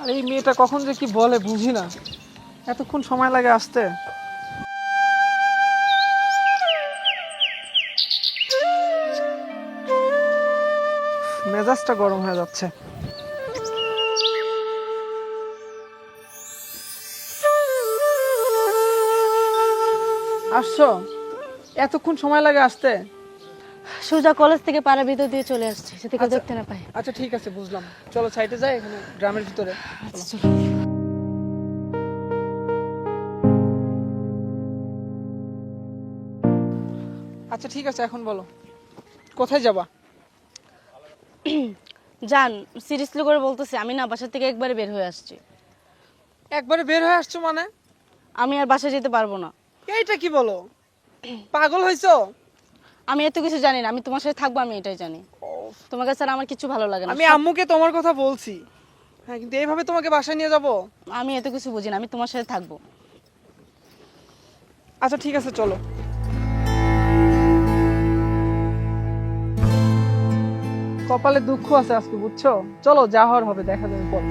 আর এই মেয়েটা কখন যে কি বলে বুঝি না। এতক্ষণ সময় লাগে আসতে। মেজাজটা গরম হয়ে যাচ্ছে। আসছো? এতক্ষণ সময় লাগে আসতে। সোজা কলেজ থেকে পাড়া ভিতর দিয়ে চলে আসছে সেদিকে আচ্ছা। দেখতে না পাই। আচ্ছা ঠিক আছে বুঝলাম। চলো সাইডে যাই এখানে গ্রামের ভিতরে। আচ্ছা আচ্ছা ঠিক আছে এখন বলো। কোথায় যাবা? জান সিরিয়াসলি করে বলতেছি আমি না বাসা থেকে একবারে বের হয়ে আসছি। একবারে বের হয়ে আসছো মানে? আমি আর বাসায় যেতে পারব না। এইটা কি বলো? পাগল হইছো? আমি এত কিছু জানি না আমি তোমার সাথে থাকব আমি এটাই জানি। তোমার কাছে আমার কিছু ভালো লাগে না। আমি আম্মুকে তোমার কথা বলছি। হ্যাঁ কিন্তু এইভাবে তোমাকে বাসায় নিয়ে যাব? আমি এত কিছু বুঝি না আমি তোমার সাথে থাকব। আচ্ছা ঠিক আছে চলো। কপালে দুঃখ আছে আজকে বুঝছ? চলো যা হওয়ার হবে দেখা যাবে পর।